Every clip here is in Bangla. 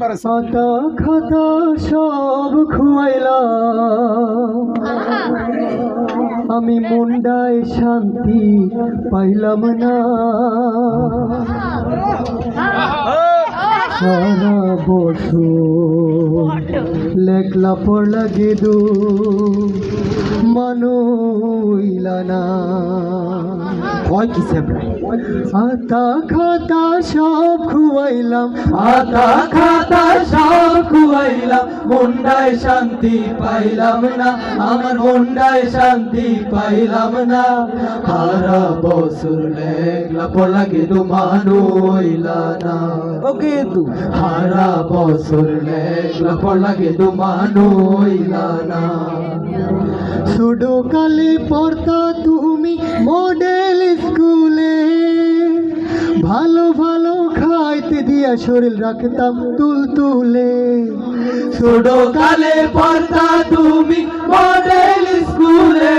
খাতা খাতা সব খুয়াইলাম। আমি মুন্ডায় শান্তি পাইলাম না। সারা বছর লেখলা পড়লা গেদু মানুইলা না। কয় কি সেবরা আতা খাতা সব খুয়াইলাম। আতা খাতা সব খুয়াইলাম মুন্ডায় শান্তি পাইলাম না আমার মুন্ডায় শান্তি পাইলাম না। হারা বছর লেগলা পড়াগে তু মানুইলা না। ওকে তু হারা বছর লেগলা পড়াগে তু মানুইলা না। ছোটো কালে পড়তা তুমি মডেল স্কুলে। ভালো ভালো খাইতে দিয়া শরীর রাখতাম তুল তুলে। ছোট কালে পড়তা তুমি মডেল স্কুলে।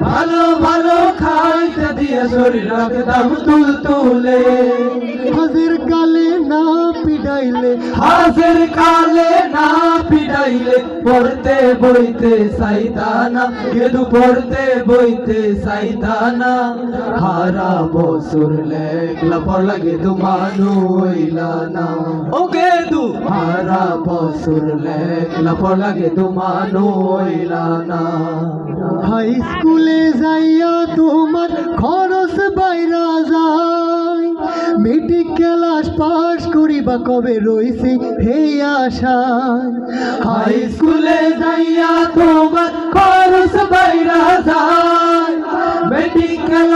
ভালো ভালো খাইতে দিয়া শরীর রাখতাম তুল তুলে। পিডাইলে হাজের কালে না পিড়াইলে পড়তে বইতে সাইতানা গেদু পড়তে বইতে সাইতানা হারা বছর লেখলা পড়লা গেদু মানু হইলা না। ও গেদু! হারা বছর লেখলা পড়লা গেদু মানু হইলা না। হাই স্কুলে যাইয়া করিবা কবে রইছি হে আশায়? হাই স্কুলে যাইয়া তোমার খরচ বাইরা যায়।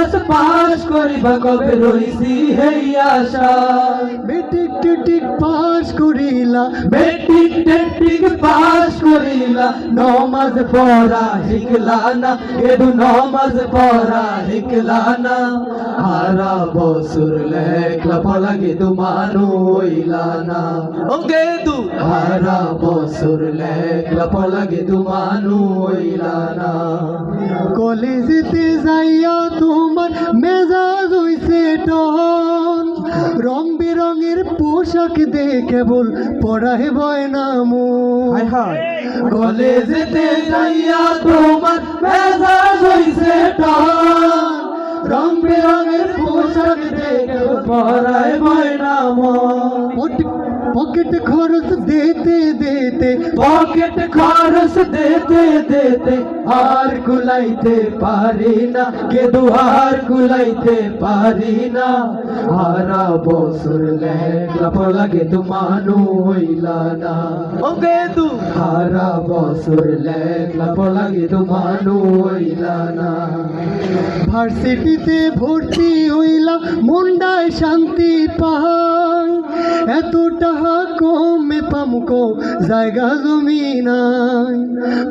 মেট্রিক ক্লাস পাস করিবা কবে রইছি হেই আশা মেট্রিক টিটিক পাস করিলা মেট্রিক টেট্রিক পাস করিলা নমাজ পড়া শিখলা না এদু নমাজ পড়া শিখলা না হারা বছর লেখলা পড়া গেদু মানু হইলা না ও গেদু হারা বছর লেখলা পড়া গেদু মানু হইলা না কলেজেতে যাইয়া তোমার মেজাজ হইছে টন। রং বেরঙের পোশাক দে কেবল পড়ায় বয় না মন। কলেজেতে যাইয়া তোমার মেজাজ হইছে টন। রং বেরঙের পোশাক দেখে কেবল ময়না দিতে দিতে পকেট খরচ দিতে দিতে আর গুলাইতে পারি না কে দুহার গুলাইতে পারি না হারা বছর লেখলা তু মানু হইলা না ও গে তু হারা বছর লেখলা পড়াগে তু মানু হইলা না ভার্সিটিতে ভর্তি হইলাম মুন্ডায় শান্তি পাই এত টাকা কমে পামুকো জায়গা জমি নাই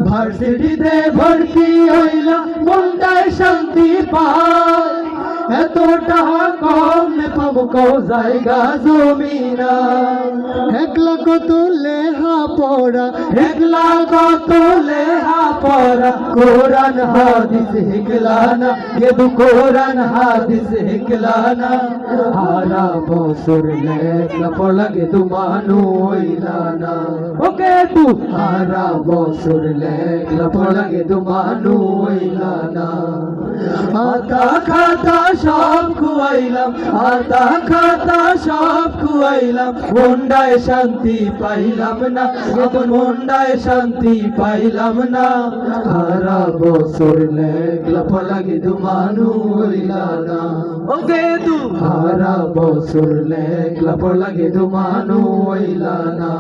ভার্সিটিতে ভর্তি হইলা মনটায় শান্তি পায় এত টাকা কম পাবো কও জায়গা জমিনা। একলা কত লেহা পড়া একলা কত লেহা পড়া কোরআন হাদিস হিকলা না। গেদু কোরআন হাদিস হিকলা না। হারা বছর লেখলা পড়া গেদু মানু হইলা না। ও গেদু হারা বছর লেখলা পড়া গেদু মানু হইলা না। আতা খাতা সব খুয়াইলাম আতা খাতা সব খুয়াইলাম মুন্ডায় শান্তি পাইলাম না এখন মুন্ডায় শান্তি পাইলাম না। হারা বছর লেগলা পলাগে দু মানু হইলা না ও গে তু হারা বছর লেগলা পলাগে দু মানু হইলা না